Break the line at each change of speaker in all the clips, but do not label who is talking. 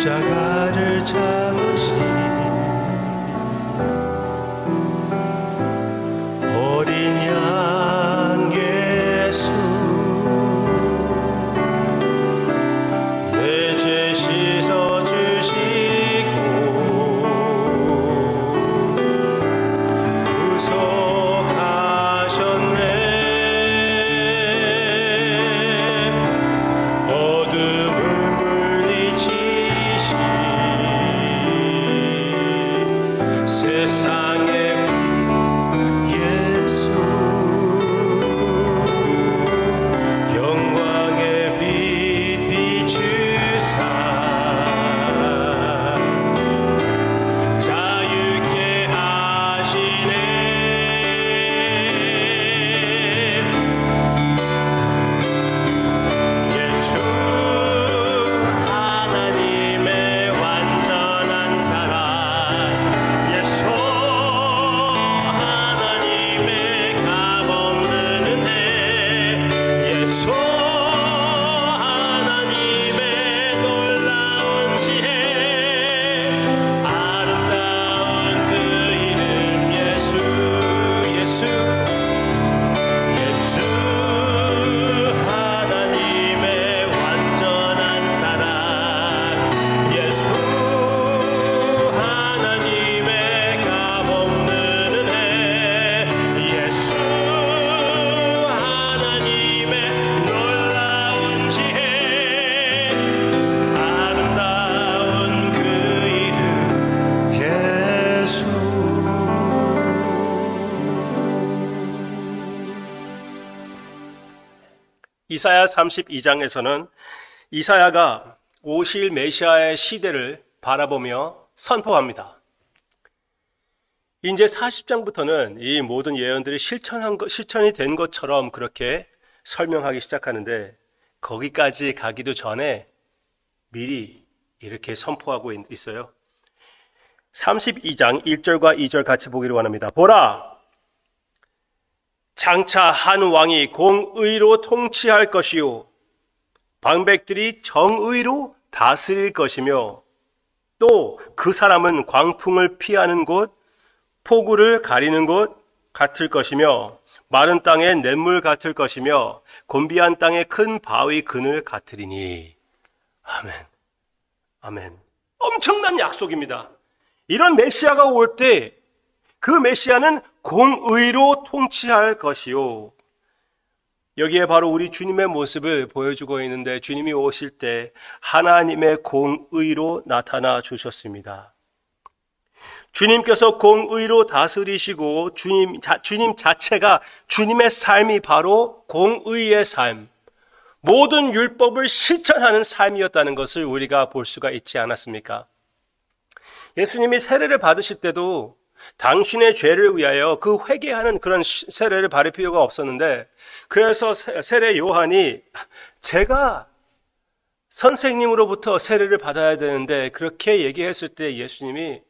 십자가
이사야 32장에서는 이사야가 오실 메시아의 시대를 바라보며 선포합니다. 이제 40장부터는 이 모든 예언들이 실천한 것, 실천이 된 것처럼 그렇게 설명하기 시작하는데 거기까지 가기도 전에 미리 이렇게 선포하고 있- 있어요. 32장 1절과 2절 같이 보기를 원합니다. 보라! 장차 한 왕이 공의로 통치할 것이요. 방백들이 정의로 다스릴 것이며 또 그 사람은 광풍을 피하는 곳, 폭우를 가리는 곳 같을 것이며 마른 땅의 냇물 같을 것이며 곤비한 땅의 큰 바위 그늘 같으리니. 아멘. 아멘. 엄청난 약속입니다. 이런 메시아가 올 때 그 메시아는 공의로 통치할 것이요. 여기에 바로 우리 주님의 모습을 보여주고 있는데 주님이 오실 때 하나님의 공의로 나타나 주셨습니다. 주님께서 공의로 다스리시고 주님, 자, 주님 자체가 주님의 삶이 바로 공의의 삶, 모든 율법을 실천하는 삶이었다는 것을 우리가 볼 수가 있지 않았습니까? 예수님이 세례를 받으실 때도 당신의 죄를 위하여 그 회개하는 그런 시- 세례를 받을 필요가 없었는데 그래서 세- 세례 요한이 제가 선생님으로부터 세례를 받아야 되는데 그렇게 얘기했을 때 예수님이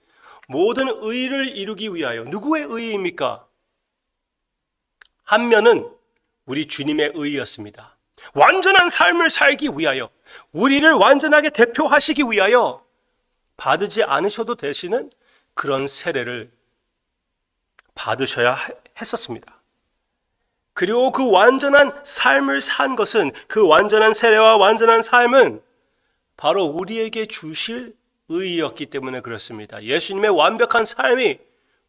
모든 의를 이루기 위하여 누구의 의입니까? 한 면은 우리 주님의 의였습니다. 완전한 삶을 살기 위하여 우리를 완전하게 대표하시기 위하여 받지 않으셔도 되시는 그런 세례를 받으셔야 했었습니다. 그리고 그 완전한 삶을 산 것은 그 완전한 세례와 완전한 삶은 바로 우리에게 주실 의였기 때문에 그렇습니다. 예수님의 완벽한 삶이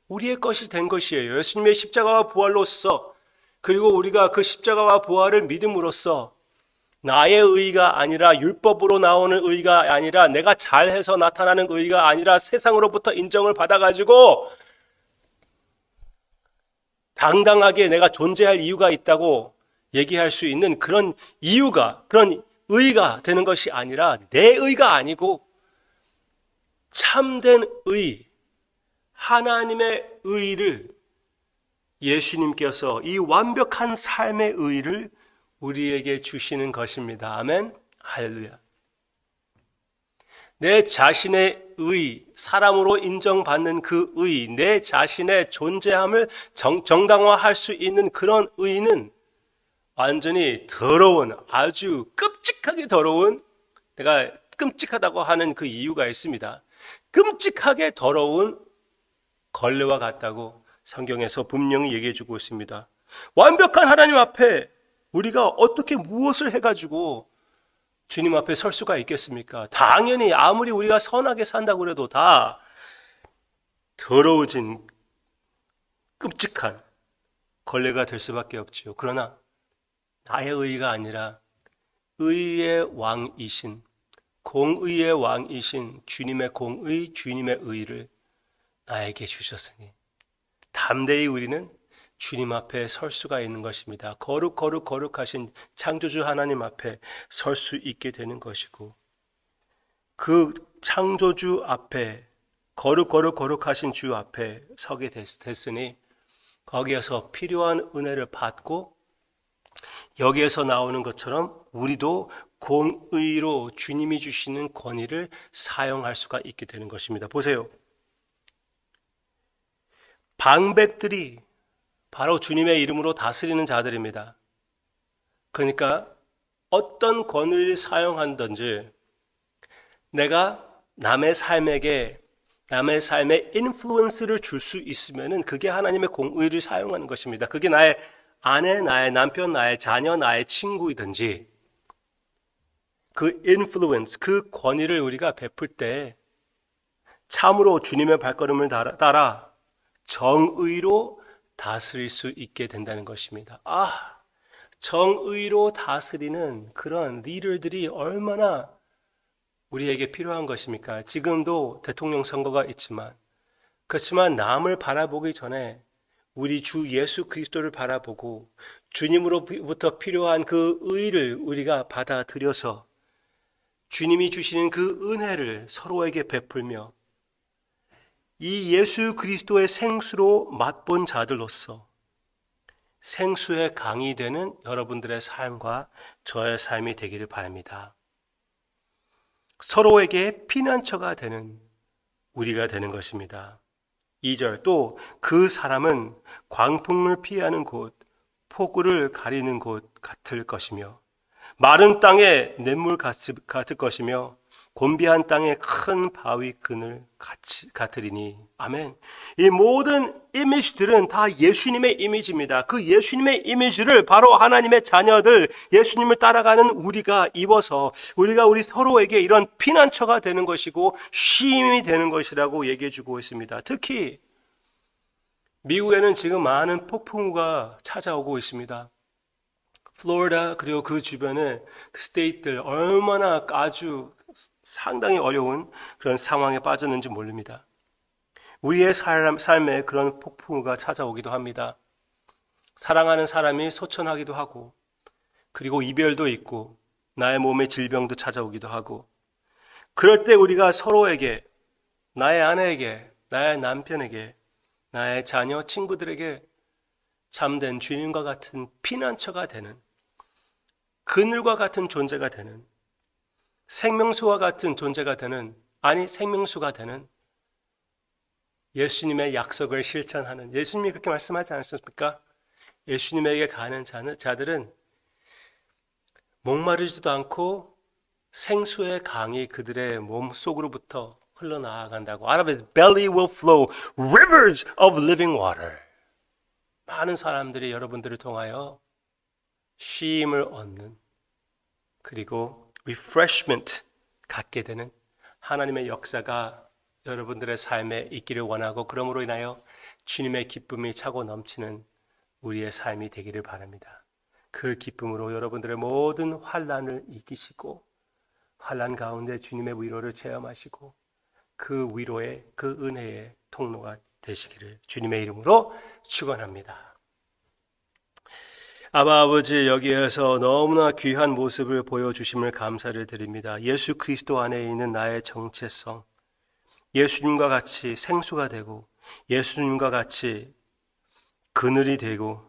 우리의 것이 된 것이에요. 예수님의 십자가와 부활로서 그리고 우리가 그 십자가와 부활을 믿음으로써 나의 의가 아니라 율법으로 나오는 의가 아니라 내가 잘해서 나타나는 의가 아니라 세상으로부터 인정을 받아가지고 당당하게 내가 존재할 이유가 있다고 얘기할 수 있는 그런 이유가, 그런 의가 되는 것이 아니라 내 의가 아니고 참된 의, 하나님의 의를 예수님께서 이 완벽한 삶의 의를 우리에게 주시는 것입니다. 아멘. 할렐루야. 내 자신의 의, 사람으로 인정받는 그 의, 내 자신의 존재함을 정, 정당화할 수 있는 그런 의는 완전히 더러운, 아주 끔찍하게 더러운, 내가 끔찍하다고 하는 그 이유가 있습니다. 끔찍하게 더러운 걸레와 같다고 성경에서 분명히 얘기해 주고 있습니다. 완벽한 하나님 앞에 우리가 어떻게 무엇을 해가지고 주님 앞에 설 수가 있겠습니까? 당연히 아무리 우리가 선하게 산다고 해도 다 더러워진 끔찍한 걸레가 될 수밖에 없지요. 그러나 나의 의가 아니라 의의 왕이신 공의의 왕이신 주님의 공의 주님의 의를 나에게 주셨으니 담대히 우리는 주님 앞에 설 수가 있는 것입니다. 거룩 거룩 거룩하신 창조주 하나님 앞에 설 수 있게 되는 것이고 그 창조주 앞에 거룩 거룩 거룩하신 주 앞에 서게 됐, 됐으니 거기에서 필요한 은혜를 받고 여기에서 나오는 것처럼 우리도 공의로 주님이 주시는 권위를 사용할 수가 있게 되는 것입니다. 보세요. 방백들이 바로 주님의 이름으로 다스리는 자들입니다. 그러니까 어떤 권위를 사용한든지 내가 남의 삶에게 남의 삶에 인플루언스를 줄 수 있으면은 그게 하나님의 공의를 사용하는 것입니다. 그게 나의 아내, 나의 남편, 나의 자녀, 나의 친구이든지 그 인플루언스, 그 권위를 우리가 베풀 때 참으로 주님의 발걸음을 따라, 정의로 다스릴 수 있게 된다는 것입니다. 아, 정의로 다스리는 그런 리더들이 얼마나 우리에게 필요한 것입니까? 지금도 대통령 선거가 있지만, 그렇지만 남을 바라보기 전에 우리 주 예수 그리스도를 바라보고 주님으로부터 필요한 그 의를 우리가 받아들여서 주님이 주시는 그 은혜를 서로에게 베풀며 이 예수 그리스도의 생수로 맛본 자들로서 생수의 강이 되는 여러분들의 삶과 저의 삶이 되기를 바랍니다. 서로에게 피난처가 되는 우리가 되는 것입니다. 2절 또 그 사람은 광풍을 피하는 곳, 폭우를 가리는 곳 같을 것이며 마른 땅에 냇물 같을 것이며 곤비한 땅에 큰 바위 그늘 같이 같으리니 아멘. 이 모든 이미지들은 다 예수님의 이미지입니다. 그 예수님의 이미지를 바로 하나님의 자녀들 예수님을 따라가는 우리가 입어서 우리가 우리 서로에게 이런 피난처가 되는 것이고 쉼이 되는 것이라고 얘기해 주고 있습니다. 특히 미국에는 지금 많은 폭풍우가 찾아오고 있습니다. 플로리다 그리고 그 주변의 그 스테이트들 얼마나 아주 상당히 어려운 그런 상황에 빠졌는지 모릅니다. 우리의 삶, 삶에 그런 폭풍우가 찾아오기도 합니다. 사랑하는 사람이 소천하기도 하고, 그리고 이별도 있고, 나의 몸에 질병도 찾아오기도 하고, 그럴 때 우리가 서로에게, 나의 아내에게, 나의 남편에게, 나의 자녀, 친구들에게 참된 주님과 같은 피난처가 되는, 그늘과 같은 존재가 되는, 생명수와 같은 존재가 되는, 아니, 생명수가 되는 예수님의 약속을 실천하는, 예수님이 그렇게 말씀하지 않았습니까? 예수님에게 가는 자들은 목마르지도 않고 생수의 강이 그들의 몸 속으로부터 흘러나간다고. Out of his belly will flow rivers of living water. 많은 사람들이 여러분들을 통하여 쉼을 얻는 그리고 refreshment 갖게 되는 하나님의 역사가 여러분들의 삶에 있기를 원하고 그러므로 인하여 주님의 기쁨이 차고 넘치는 우리의 삶이 되기를 바랍니다. 그 기쁨으로 여러분들의 모든 환란을 이기시고 환란 가운데 주님의 위로를 체험하시고 그 위로의 그 은혜의 통로가 되시기를 주님의 이름으로 축원합니다. 아바 아버지 여기에서 너무나 귀한 모습을 보여주심을 감사를 드립니다. 예수 그리스도 안에 있는 나의 정체성, 예수님과 같이 생수가 되고 예수님과 같이 그늘이 되고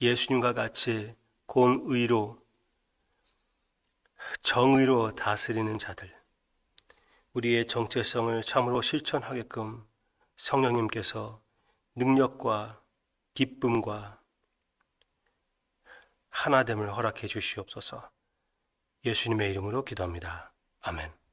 예수님과 같이 공의로 정의로 다스리는 자들 우리의 정체성을 참으로 실천하게끔 성령님께서 능력과 기쁨과 하나됨을 허락해 주시옵소서. 예수님의 이름으로 기도합니다. 아멘.